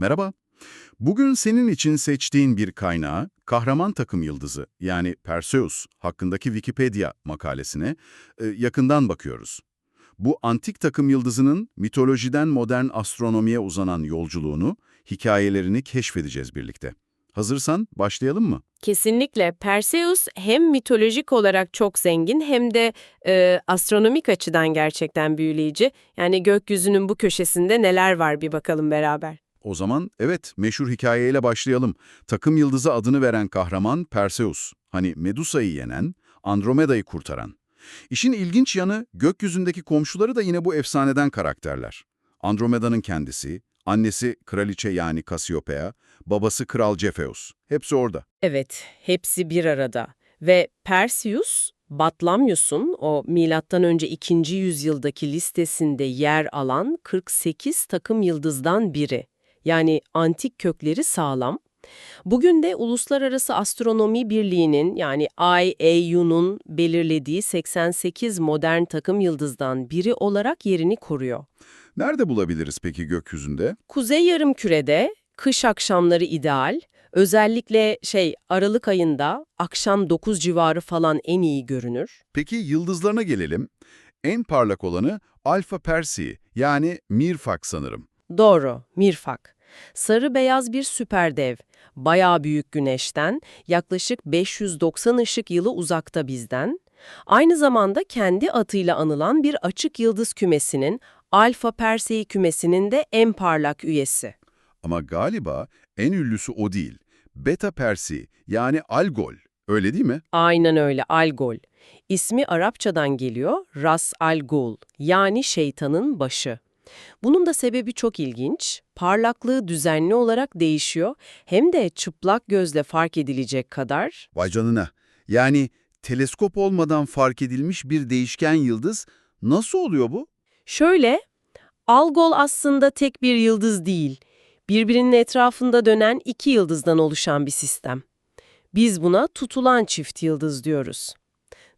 Merhaba. Bugün senin için seçtiğin bir kaynağı, kahraman takım yıldızı yani Perseus hakkındaki Wikipedia makalesine e, yakından bakıyoruz. Bu antik takım yıldızının mitolojiden modern astronomiye uzanan yolculuğunu, hikayelerini keşfedeceğiz birlikte. Hazırsan başlayalım mı? Kesinlikle Perseus hem mitolojik olarak çok zengin hem de e, astronomik açıdan gerçekten büyüleyici. Yani gökyüzünün bu köşesinde neler var bir bakalım beraber. O zaman evet meşhur hikayeyle başlayalım. Takım yıldızı adını veren kahraman Perseus. Hani Medusa'yı yenen, Andromeda'yı kurtaran. İşin ilginç yanı gökyüzündeki komşuları da yine bu efsaneden karakterler. Andromeda'nın kendisi, annesi kraliçe yani Cassiopeia, babası kral Cepheus. Hepsi orada. Evet, hepsi bir arada. Ve Perseus, Batlamyus'un o milattan önce 2. yüzyıldaki listesinde yer alan 48 takım yıldızdan biri. Yani antik kökleri sağlam. Bugün de Uluslararası Astronomi Birliği'nin yani IAU'nun belirlediği 88 modern takım yıldızdan biri olarak yerini koruyor. Nerede bulabiliriz peki gökyüzünde? Kuzey Yarımküre'de kış akşamları ideal. Özellikle şey Aralık ayında akşam 9 civarı falan en iyi görünür. Peki yıldızlarına gelelim. En parlak olanı Alpha Persei yani Mirfak sanırım. Doğru, Mirfak. Sarı beyaz bir süperdev. Bayağı büyük güneşten, yaklaşık 590 ışık yılı uzakta bizden. Aynı zamanda kendi adıyla anılan bir açık yıldız kümesinin, Alfa Persei kümesinin de en parlak üyesi. Ama galiba en ünlüsü o değil. Beta Persei yani Algol. Öyle değil mi? Aynen öyle, Algol. İsmi Arapçadan geliyor, Ras Al-Gul, yani şeytanın başı. Bunun da sebebi çok ilginç. Parlaklığı düzenli olarak değişiyor, hem de çıplak gözle fark edilecek kadar. Vay canına. Yani teleskop olmadan fark edilmiş bir değişken yıldız nasıl oluyor bu? Şöyle, Algol aslında tek bir yıldız değil, birbirinin etrafında dönen iki yıldızdan oluşan bir sistem. Biz buna tutulan çift yıldız diyoruz.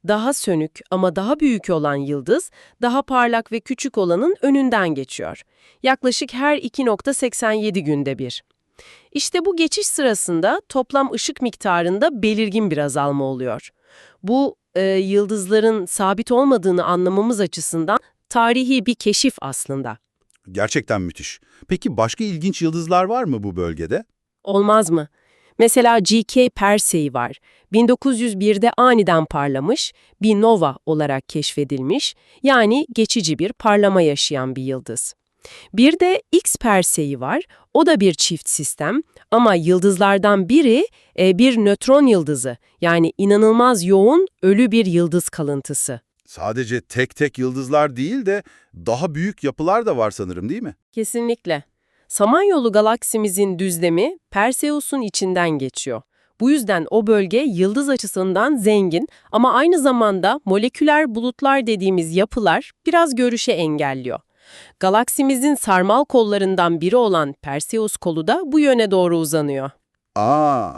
Daha sönük ama daha büyük olan yıldız, daha parlak ve küçük olanın önünden geçiyor. Yaklaşık her 2.87 günde bir. İşte bu geçiş sırasında toplam ışık miktarında belirgin bir azalma oluyor. Bu, e, yıldızların sabit olmadığını anlamamız açısından tarihi bir keşif aslında. Gerçekten müthiş. Peki başka ilginç yıldızlar var mı bu bölgede? Olmaz mı? Mesela GK Persei var. 1901'de aniden parlamış, bir nova olarak keşfedilmiş, yani geçici bir parlama yaşayan bir yıldız. Bir de X Persei var, o da bir çift sistem ama yıldızlardan biri e, bir nötron yıldızı, yani inanılmaz yoğun ölü bir yıldız kalıntısı. Sadece tek tek yıldızlar değil de daha büyük yapılar da var sanırım değil mi? Kesinlikle. Samanyolu galaksimizin düzlemi Perseus'un içinden geçiyor. Bu yüzden o bölge yıldız açısından zengin ama aynı zamanda moleküler bulutlar dediğimiz yapılar biraz görüşe engelliyor. Galaksimizin sarmal kollarından biri olan Perseus kolu da bu yöne doğru uzanıyor. Aa,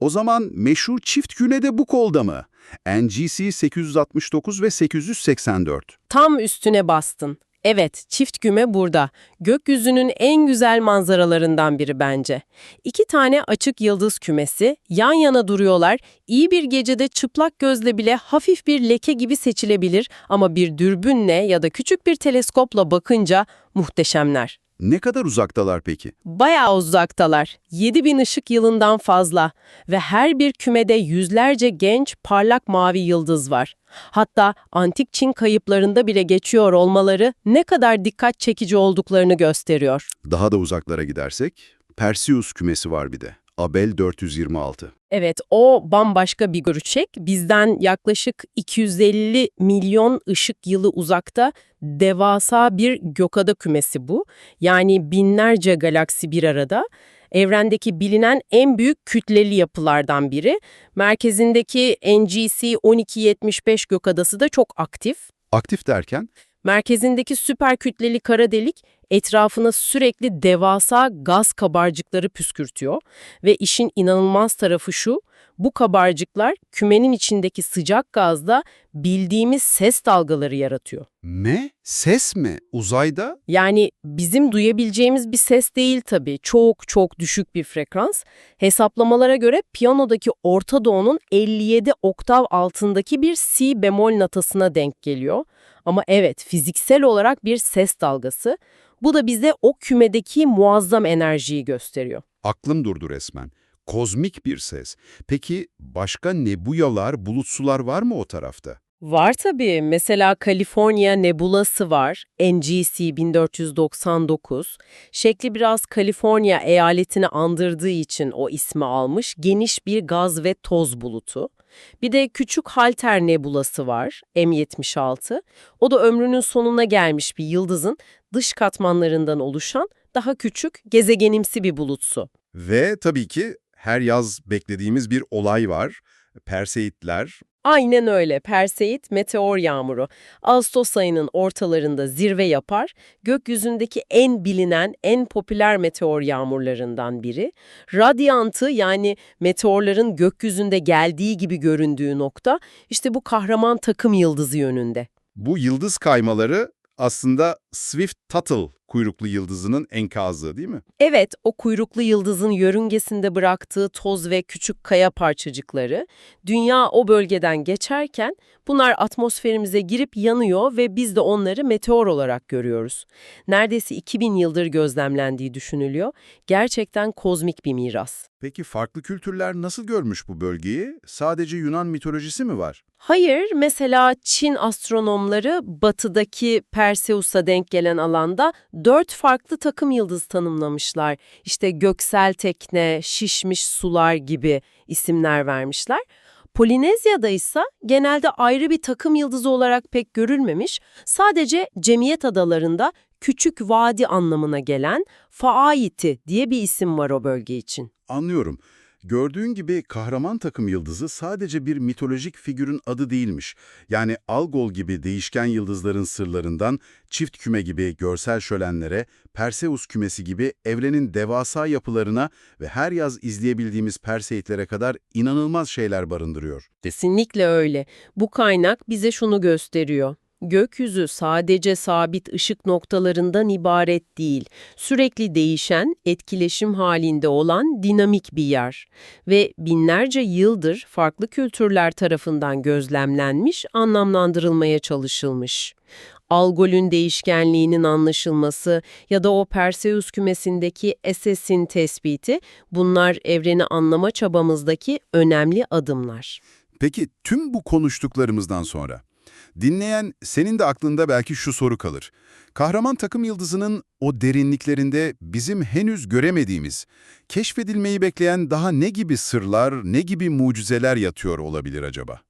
o zaman meşhur çift güne de bu kolda mı? NGC 869 ve 884. Tam üstüne bastın. Evet, çift küme burada. Gökyüzünün en güzel manzaralarından biri bence. İki tane açık yıldız kümesi yan yana duruyorlar. İyi bir gecede çıplak gözle bile hafif bir leke gibi seçilebilir ama bir dürbünle ya da küçük bir teleskopla bakınca muhteşemler. Ne kadar uzaktalar peki? Bayağı uzaktalar. 7000 ışık yılından fazla ve her bir kümede yüzlerce genç parlak mavi yıldız var. Hatta antik Çin kayıplarında bile geçiyor olmaları ne kadar dikkat çekici olduklarını gösteriyor. Daha da uzaklara gidersek, Perseus kümesi var bir de. Abel 426. Evet, o bambaşka bir görüşek. Bizden yaklaşık 250 milyon ışık yılı uzakta devasa bir gökada kümesi bu. Yani binlerce galaksi bir arada. Evrendeki bilinen en büyük kütleli yapılardan biri. Merkezindeki NGC 1275 gökadası da çok aktif. Aktif derken? Merkezindeki süper kütleli kara delik etrafına sürekli devasa gaz kabarcıkları püskürtüyor ve işin inanılmaz tarafı şu, bu kabarcıklar kümenin içindeki sıcak gazda bildiğimiz ses dalgaları yaratıyor. Ne? Ses mi? Uzayda? Yani bizim duyabileceğimiz bir ses değil tabii. Çok çok düşük bir frekans. Hesaplamalara göre piyanodaki Orta Doğu'nun 57 oktav altındaki bir si bemol notasına denk geliyor. Ama evet fiziksel olarak bir ses dalgası. Bu da bize o kümedeki muazzam enerjiyi gösteriyor. Aklım durdu resmen. Kozmik bir ses. Peki başka nebuyalar, bulutsular var mı o tarafta? Var tabii. Mesela Kaliforniya Nebulası var. NGC 1499. Şekli biraz Kaliforniya eyaletini andırdığı için o ismi almış. Geniş bir gaz ve toz bulutu. Bir de Küçük Halter Nebulası var. M76. O da ömrünün sonuna gelmiş bir yıldızın dış katmanlarından oluşan daha küçük gezegenimsi bir bulutsu. Ve tabii ki her yaz beklediğimiz bir olay var. Perseidler. Aynen öyle. Perseid meteor yağmuru. Ağustos ayının ortalarında zirve yapar. Gökyüzündeki en bilinen, en popüler meteor yağmurlarından biri. Radyantı yani meteorların gökyüzünde geldiği gibi göründüğü nokta işte bu kahraman takım yıldızı yönünde. Bu yıldız kaymaları aslında Swift-Tuttle kuyruklu yıldızının enkazı değil mi? Evet, o kuyruklu yıldızın yörüngesinde bıraktığı toz ve küçük kaya parçacıkları, dünya o bölgeden geçerken bunlar atmosferimize girip yanıyor ve biz de onları meteor olarak görüyoruz. Neredeyse 2000 yıldır gözlemlendiği düşünülüyor. Gerçekten kozmik bir miras. Peki farklı kültürler nasıl görmüş bu bölgeyi? Sadece Yunan mitolojisi mi var? Hayır, mesela Çin astronomları batıdaki Perseus'a denk gelen alanda dört farklı takım yıldız tanımlamışlar. İşte göksel tekne, şişmiş sular gibi isimler vermişler. Polinezya'da ise genelde ayrı bir takım yıldızı olarak pek görülmemiş, sadece cemiyet adalarında küçük vadi anlamına gelen Faaiti diye bir isim var o bölge için. Anlıyorum. Gördüğün gibi kahraman takım yıldızı sadece bir mitolojik figürün adı değilmiş. Yani Algol gibi değişken yıldızların sırlarından çift küme gibi görsel şölenlere, Perseus kümesi gibi evrenin devasa yapılarına ve her yaz izleyebildiğimiz Perseitlere kadar inanılmaz şeyler barındırıyor. Kesinlikle öyle. Bu kaynak bize şunu gösteriyor. Gökyüzü sadece sabit ışık noktalarından ibaret değil, sürekli değişen, etkileşim halinde olan dinamik bir yer ve binlerce yıldır farklı kültürler tarafından gözlemlenmiş, anlamlandırılmaya çalışılmış. Algol'ün değişkenliğinin anlaşılması ya da o Perseus kümesindeki Eses'in tespiti, bunlar evreni anlama çabamızdaki önemli adımlar. Peki tüm bu konuştuklarımızdan sonra dinleyen senin de aklında belki şu soru kalır. Kahraman takım yıldızının o derinliklerinde bizim henüz göremediğimiz, keşfedilmeyi bekleyen daha ne gibi sırlar, ne gibi mucizeler yatıyor olabilir acaba?